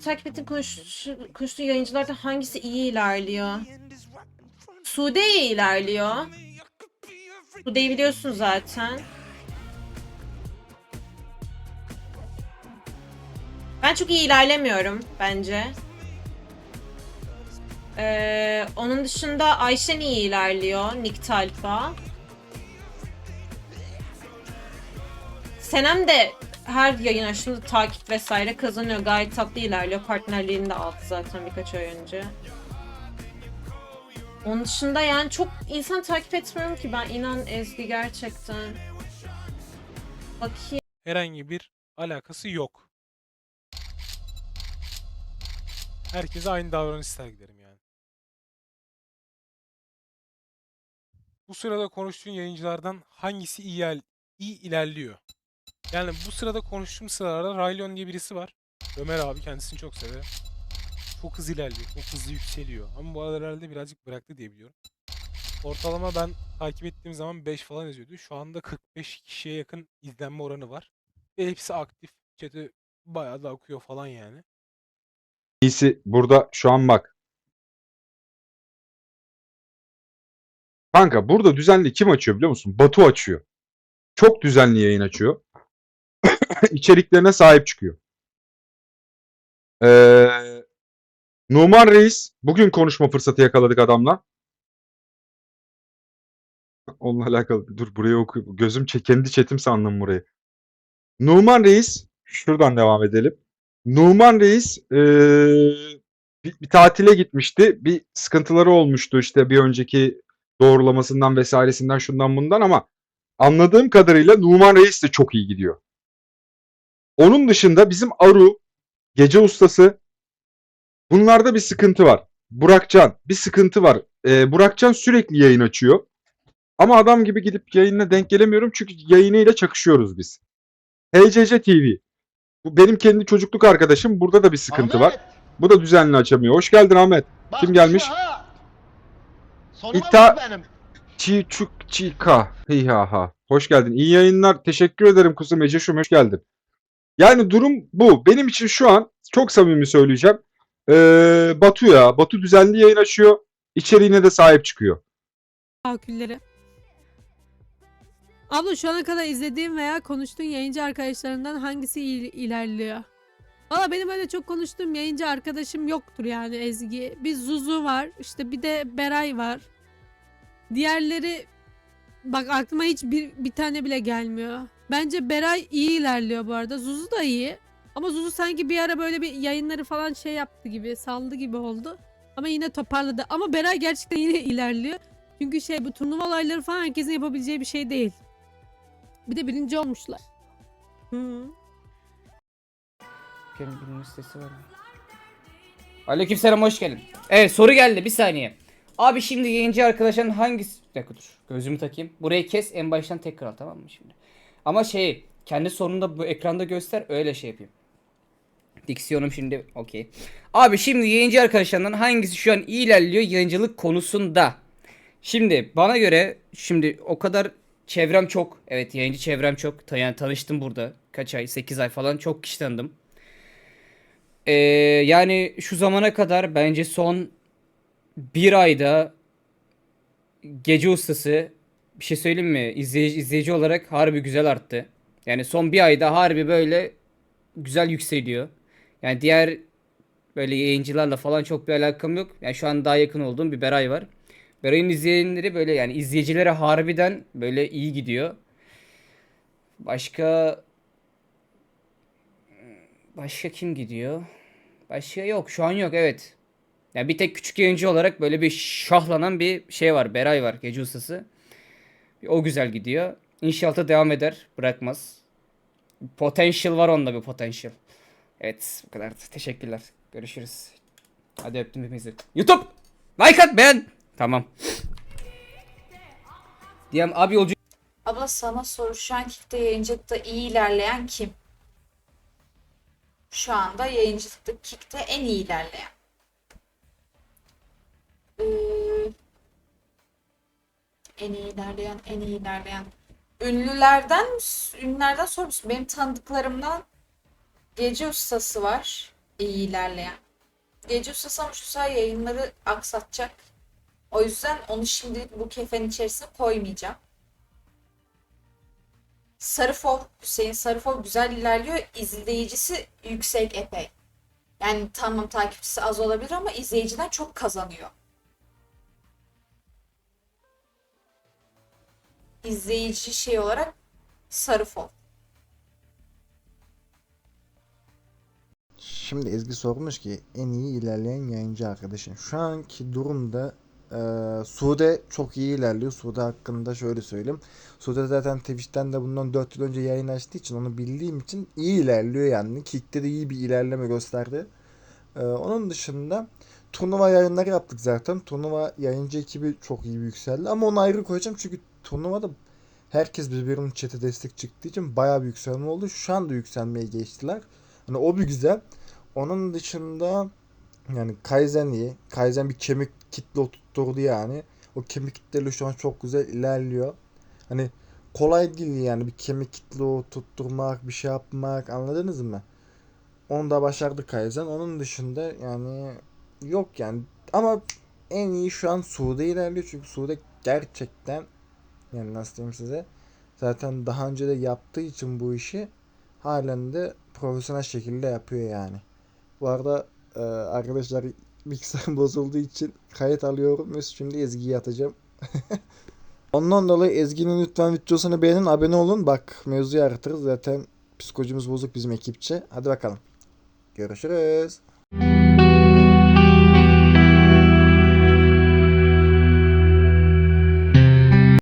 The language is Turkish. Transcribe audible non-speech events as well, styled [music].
sıralarda takip ettiğin konuş, konuştuğun yayıncılardan hangisi iyi ilerliyor? Sude iyi ilerliyor. Sude'yi biliyorsun zaten. Ben çok iyi ilerlemiyorum bence. Ee, onun dışında Ayşen iyi ilerliyor. Nick Talpa. Senem de her yayın açtığında takip vesaire kazanıyor. Gayet tatlı ilerliyor. Partnerliğini de aldı zaten birkaç ay önce. Onun dışında yani çok insan takip etmiyorum ki ben inan Ezgi gerçekten. Bakayım. herhangi bir alakası yok. Herkese aynı davranış sergilerim yani. Bu sırada konuştuğun yayıncılardan hangisi iyi, iyi ilerliyor? Yani bu sırada konuştuğum sıralarda Raylon diye birisi var. Ömer abi kendisini çok severim. Çok hızlı ilerliyor, çok hızlı yükseliyor. Ama bu aralar herhalde birazcık bıraktı diye biliyorum. Ortalama ben takip ettiğim zaman 5 falan yazıyordu. Şu anda 45 kişiye yakın izlenme oranı var. Ve hepsi aktif. Chat'i bayağı da akıyor falan yani. İyisi burada şu an bak. Kanka burada düzenli kim açıyor biliyor musun? Batu açıyor. Çok düzenli yayın açıyor. [laughs] İçeriklerine sahip çıkıyor. Ee, Numan Reis bugün konuşma fırsatı yakaladık adamla. Onunla alakalı dur buraya oku. Gözüm çe- kendi chatim sandım burayı. Numan Reis şuradan devam edelim. Numan Reis eee, bir, bir tatile gitmişti. Bir sıkıntıları olmuştu işte bir önceki doğrulamasından vesairesinden şundan bundan ama anladığım kadarıyla Numan Reis de çok iyi gidiyor. Onun dışında bizim Aru, Gece Ustası bunlarda bir sıkıntı var. Burakcan bir sıkıntı var. Eee Burakcan sürekli yayın açıyor. Ama adam gibi gidip yayınına denk gelemiyorum çünkü yayınıyla çakışıyoruz biz. HCC TV. Bu benim kendi çocukluk arkadaşım. Burada da bir sıkıntı var. Bu da düzenli açamıyor. Hoş geldin Ahmet. Bak Kim gelmiş? şu ha. Sonuma İddia- bak benim. Çiçuk Çika. Hihaha. Hoş geldin. İyi yayınlar. Teşekkür ederim kuzum Eceşum. Hoş geldin. Yani durum bu. Benim için şu an çok samimi söyleyeceğim. Ee, Batu ya. Batu düzenli yayın açıyor. İçeriğine de sahip çıkıyor. tahakkülleri. Abla şu ana kadar izlediğin veya konuştuğun yayıncı arkadaşlarından hangisi il- ilerliyor? Valla benim öyle çok konuştuğum yayıncı arkadaşım yoktur yani Ezgi. Bir Zuzu var, işte bir de Beray var. Diğerleri bak aklıma hiç bir, bir tane bile gelmiyor. Bence Beray iyi ilerliyor bu arada. Zuzu da iyi. Ama Zuzu sanki bir ara böyle bir yayınları falan şey yaptı gibi, saldı gibi oldu. Ama yine toparladı. Ama Beray gerçekten yine ilerliyor. Çünkü şey bu turnuva olayları falan herkesin yapabileceği bir şey değil. Bir de birinci olmuşlar. Hı. Ülkenin birinci sitesi var mı? Aleykümselam hoş geldin. Evet soru geldi bir saniye. Abi şimdi yayıncı arkadaşların hangisi... Bir dakika dur. Gözümü takayım. Burayı kes en baştan tekrar al tamam mı şimdi? Ama şey kendi sorunu da bu ekranda göster öyle şey yapayım. Diksiyonum şimdi okey. Abi şimdi yayıncı arkadaşlarından hangisi şu an iyi ilerliyor yayıncılık konusunda? Şimdi bana göre şimdi o kadar çevrem çok. Evet yayıncı çevrem çok. Yani tanıştım burada. Kaç ay? 8 ay falan çok kişi tanıdım. Ee, yani şu zamana kadar bence son bir ayda Gece Ustası bir şey söyleyeyim mi? İzleyici, izleyici olarak harbi güzel arttı. Yani son bir ayda harbi böyle güzel yükseliyor. Yani diğer böyle yayıncılarla falan çok bir alakam yok. Yani şu an daha yakın olduğum bir Beray var. Beray'ın izleyenleri böyle yani izleyicilere harbiden böyle iyi gidiyor. Başka başka kim gidiyor? Başka yok. Şu an yok evet. Yani bir tek küçük yayıncı olarak böyle bir şahlanan bir şey var. Beray var. Gece ustası. O güzel gidiyor. İnşallah devam eder. Bırakmaz. Potential var onda bir potential. Evet bu kadar. Teşekkürler. Görüşürüz. Hadi öptüm hepinizi. YouTube! Like at beğen. Tamam. Diyem abi yolcu Abla sana soru şu an Kick'te yayıncılıkta iyi ilerleyen kim? Şu anda yayıncılıkta Kick'te en iyi ilerleyen. Ee, en iyi ilerleyen, en iyi ilerleyen. Ünlülerden, ünlülerden sor musun? Benim tanıdıklarımdan Gece Ustası var. iyi ilerleyen. Gece ustası ama şu sıra yayınları aksatacak. O yüzden onu şimdilik bu kefenin içerisine koymayacağım. Sarıfol, Hüseyin Sarıfol güzel ilerliyor. İzleyicisi yüksek epey. Yani tamam takipçisi az olabilir ama izleyiciden çok kazanıyor. İzleyici şey olarak Sarıfol. Şimdi Ezgi sormuş ki en iyi ilerleyen yayıncı arkadaşın. Şu anki durumda eee Sude çok iyi ilerliyor. Sude hakkında şöyle söyleyeyim. Sude zaten Twitch'ten de bundan 4 yıl önce yayın açtığı için onu bildiğim için iyi ilerliyor yani. Kick'te de iyi bir ilerleme gösterdi. Eee, onun dışında turnuva yayınları yaptık zaten. Turnuva yayıncı ekibi çok iyi yükseldi. Ama onu ayrı koyacağım çünkü turnuvada herkes birbirinin chat'e destek çıktığı için bayağı bir yükselme oldu. Şu anda yükselmeye geçtiler. Hani o bir güzel. Onun dışında yani Kaizen iyi. Kaizen bir kemik kitle oturtturdu yani. O kemik kitleli şu an çok güzel ilerliyor. Hani kolay değil yani bir kemik kitle oturtturmak, bir şey yapmak anladınız mı? Onu da başardı Kaizen. Onun dışında yani yok yani. Ama en iyi şu an Sude ilerliyor. Çünkü Sude gerçekten yani nasıl diyeyim size zaten daha önce de yaptığı için bu işi halen de profesyonel şekilde yapıyor yani. Bu arada e, arkadaşlar bilgisayarım [laughs] bozulduğu için kayıt alıyorum ve şimdi Ezgi'yi atacağım. [laughs] Ondan dolayı Ezgi'nin lütfen videosunu beğenin, abone olun. Bak mevzuyu aratırız zaten psikolojimiz bozuk bizim ekipçe. Hadi bakalım. Görüşürüz.